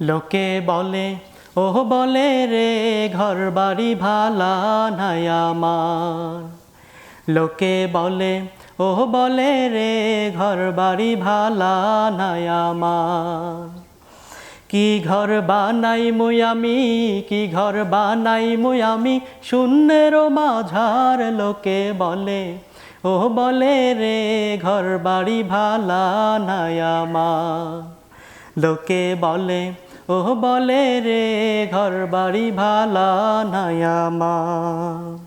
লোকে বলে ও বলে রে ঘর বাড়ি ভালা নাই আমার। লোকে বলে ও বলে রে ঘর বাড়ি ভালা নাই আমার। কি ঘর বানাই মুই আমি, কি ঘর বানাই মুই আমি? শূন্যের মাঝার লোকে বলে ও বলে রে ঘর বাড়ি ভালা নাই আমার। লোকে বলে ও বলে রে ঘর বাড়ি ভালা আমার।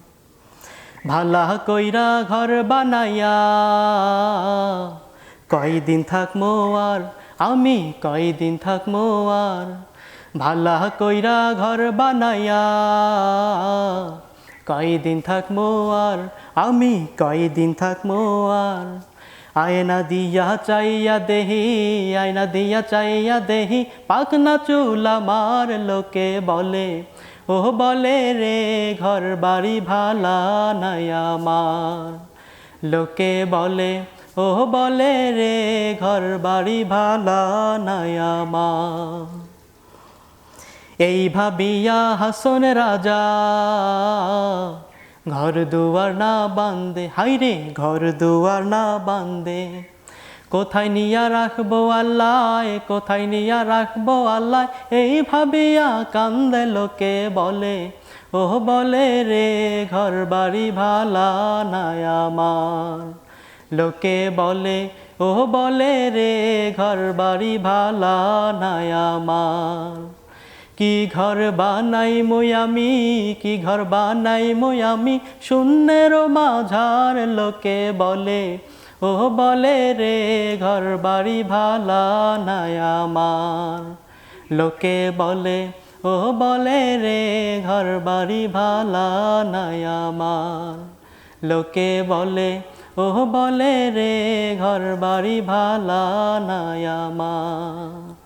ভালা কইরা ঘর বানাইয়া, কয়দিন থাকমো আর, আমি কয়দিন থাকমো আর। ভালা কইরা ঘর বানাইয়া, কয়দিন থাকমো আর, আমি কয়দিন থাকমো আর। আয়না দিয়া চাইয়া দেহি, আয়না দিয়া চাইয়া দেহি পাকনা চুলা মার লোকে বলে, ও বলে রে ঘর বাড়ি ভালা নাই আমার। লোকে বলে, ও বলে রে ঘর বাড়ি ভালা নাই আমার। এই ভাবিয়া হাসন রাজা ঘর দুয়ার না বান্দে হাইরে ঘর দুয়ার না বান্দে কোথায় নিয়া রাখব আল্লাহ, কোথায় নিয়া রাখব আল্লাহ এই ভাবিয়া কান্দে লোকে বলে। ও বলে রে, ঘর বাড়ি ভালা নাই আমার। লোকে বলে ও বলে রে, ঘর বাড়ি ভালা নাই আমার। কি ঘর বানাই মই কি ঘর বানাই মই শূন্যের মাঝার লোকে বলে, ও বলে রে, ঘর বাড়ি ভালা নাই আমার। লোকে বলে, ও বলে রে, ঘর বাড়ি ভালা নাই আমার। লোকে বলে, ও বলে রে, ঘর বাড়ি ভালা নাই আমার।